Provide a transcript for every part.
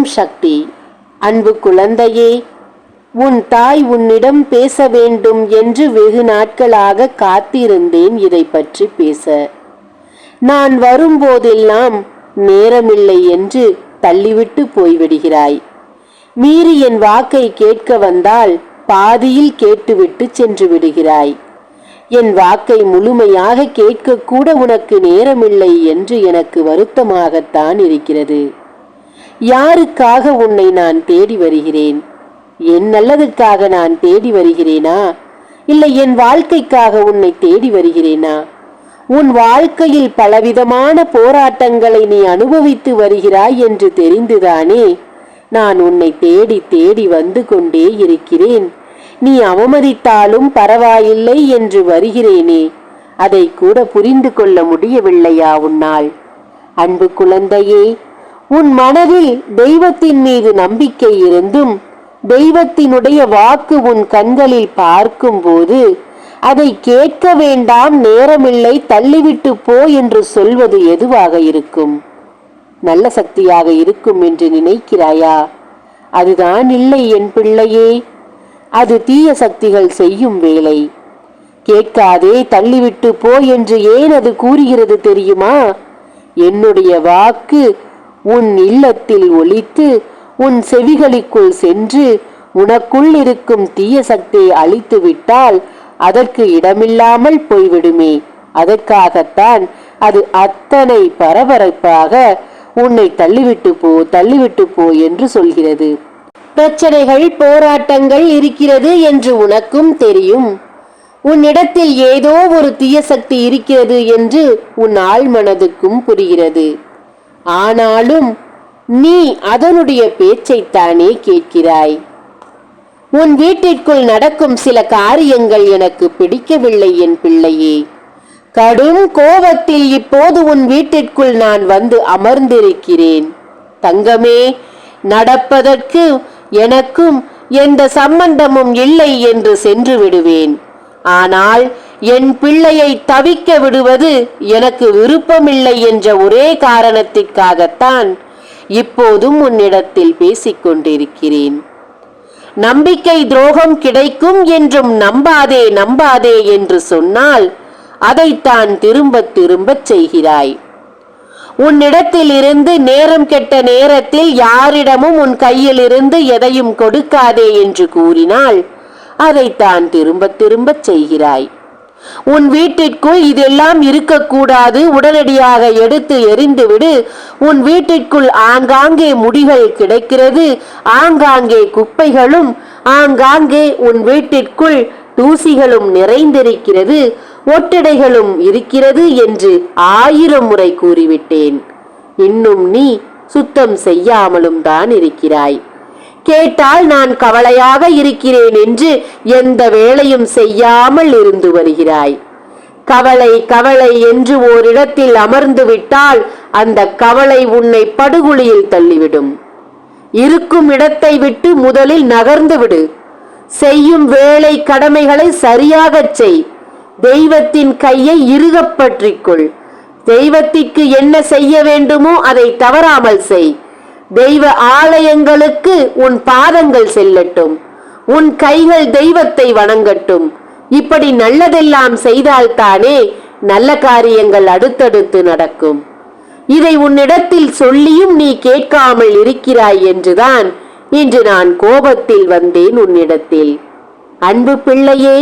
ஓம் சக்தி. அன்பு குழந்தையே உன் தாய் உன்னிடம் பேச வேண்டும் என்று வெகு நாட்களாக காத்திருந்தேன் இதை பற்றி பேச. நான் வரும்போதெல்லாம் நேரமில்லை என்று தள்ளிவிட்டு போய்விடுகிறாய். மீறி என் வாக்கை கேட்க வந்தால் பாதியில் கேட்டுவிட்டு சென்று விடுகிறாய். என் வாக்கை முழுமையாக கேட்கக்கூட உனக்கு நேரமில்லை என்று எனக்கு வருத்தமாகத்தான் இருக்கிறது. யாருக்காக உன்னை நான் தேடி வருகிறேன்? என் நல்லதுக்காக நான் தேடி வருகிறேனா? இல்லை என் வாழ்க்கைக்காக உன்னை தேடி வருகிறேனா? உன் வாழ்க்கையில் பலவிதமான போராட்டங்களை நீ அனுபவித்து வருகிறாய் என்று தெரிந்துதானே? நான் உன்னை தேடி தேடி வந்து கொண்டே இருக்கிறேன். நீ அவமதித்தாலும் பரவாயில்லை என்று வருகிறேனே. அதை கூட புரிந்து கொள்ள முடியவில்லையா உன்னால்? அன்பு குழந்தையே உன் மனதில் தெய்வத்தின் மீது நம்பிக்கை இருந்தும் தெய்வத்தினுடைய வாக்கு உன் கண்களில் பார்க்கும்போது அதை கேட்க வேண்டாம் நேரமில்லை தள்ளிவிட்டு போ என்று சொல்வது எதுவாக இருக்கும்? நல்ல சக்தியாக இருக்கும் என்று நினைக்கிறாயா? அதுதான் இல்லை என் பிள்ளையே. அது தீய சக்திகள் செய்யும் வேலை. கேட்காதே தள்ளிவிட்டு போ என்று ஏன் அது கூறுகிறது தெரியுமா? என்னுடைய வாக்கு உன் இல்லத்தில் ஒலித்து உன் செவிகளுக்குள் சென்று உனக்குள் இருக்கும் தீய சக்தியை அழித்து விட்டால் அதற்கு இடமில்லாமல் போய்விடுமே. அதற்காகத்தான் அது அத்தனை பரபரப்பாக உன்னை தள்ளிவிட்டு போ தள்ளிவிட்டு போ என்று சொல்கிறது. பிரச்சனைகள் போராட்டங்கள் இருக்கிறது என்று உனக்கும் தெரியும். உன்னிடத்தில் ஏதோ ஒரு தீய சக்தி இருக்கிறது என்று உன் ஆழ்மனதுக்கும் புரிகிறது. ஆனாலும் நீ அதனுடைய பேச்சைத்தானே கேட்கிறாய். உன் வீட்டிற்குள் நடக்கும் சில காரியங்கள் எனக்கு பிடிக்கவில்லை என் பிள்ளையே. கடும் கோபத்தில் இப்போது உன் வீட்டிற்குள் நான் வந்து அமர்ந்திருக்கிறேன். தங்கமே நடப்பதற்கு எனக்கும் எந்த சம்பந்தமும் இல்லை என்று சென்று விடுவேன். ஆனால் என் பிள்ளையை தவிக்க விடுவது எனக்கு விருப்பமில்லை என்ற ஒரே காரணத்திற்காகத்தான் இப்போதும் உன்னிடத்தில் பேசிக் கொண்டிருக்கிறேன் நம்பிக்கை துரோகம் கிடைக்கும் என்றும் நம்பாதே நம்பாதே என்று சொன்னால் அதைத்தான் திரும்ப திரும்பச் செய்கிறாய். உன்னிடத்தில் இருந்து நேரம் கெட்ட நேரத்தில் யாரிடமும் உன் கையிலிருந்து எதையும் கொடுக்காதே என்று கூறினால் அதைத்தான் திரும்ப திரும்பச் செய்கிறாய். உன் வீட்டிற்குள் இதெல்லாம் இருக்கக்கூடாது. உடனடியாக எடுத்து எரிந்துவிடு உன் வீட்டிற்குள் ஆங்காங்கே முடிகள் கிடைக்கிறது. ஆங்காங்கே குப்பைகளும் ஆங்காங்கே உன் வீட்டிற்குள் தூசிகளும் நிறைந்திருக்கிறது. ஒட்டடைகளும் இருக்கிறது என்று ஆயிரம் முறை கூறிவிட்டேன். இன்னும் நீ சுத்தம் செய்யாமலும் தான் இருக்கிறாய். கேட்டால் நான் கவலையாக இருக்கிறேன் என்று எந்த வேலையும் செய்யாமல் இருந்து வருகிறாய். கவலை கவலை என்று ஓரிடத்தில் அமர்ந்து விட்டால் அந்த கவலை உன்னை படுகுழியில் தள்ளிவிடும். இருக்கும் இடத்தை விட்டு முதலில் நகர்ந்து விடு. செய்யும் வேலை கடமைகளை சரியாகச் செய். தெய்வத்தின் கையை இறுகப் பற்றிக்கொள். தெய்வத்திற்கு என்ன செய்ய வேண்டுமோ அதை தவறாமல் செய். தெய்வ ஆலயங்களுக்கு உன் பாதங்கள் செல்லட்டும். உன் கைகள் தெய்வத்தை வணங்கட்டும். இப்படி நல்லதெல்லாம் செய்தால்தானே நல்ல காரியங்கள் அடுத்தடுத்து நடக்கும். இதை உன்னிடத்தில் சொல்லியும் நீ கேட்காமல் இருக்கிறாய் என்றுதான் இன்று நான் கோபத்தில் வந்தேன் உன்னிடத்தில். அன்பு பிள்ளையே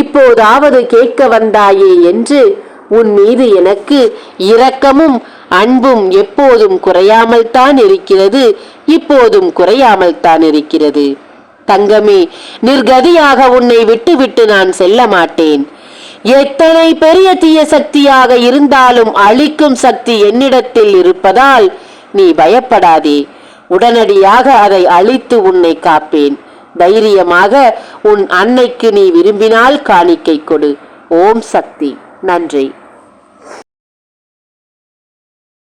இப்போதாவது கேட்க வந்தாயே என்று உன் மீது எனக்கு இரக்கமும் அன்பும் எப்போதும் குறையாமல் தான் இருக்கிறது இப்போதும் குறையாமல் தான் இருக்கிறது. தங்கமே நிர்கதியாக உன்னை விட்டுவிட்டு நான் செல்ல மாட்டேன். எத்தனை பெரிய தீய சக்தியாக இருந்தாலும் அழிக்கும் சக்தி என்னிடத்தில் இருப்பதால் நீ பயப்படாதே. உடனடியாக அதை அழித்து உன்னை காப்பேன். தைரியமாக உன் அன்னைக்கு நீ விரும்பினால் காணிக்கை கொடு. ஓம் சக்தி. நன்றி.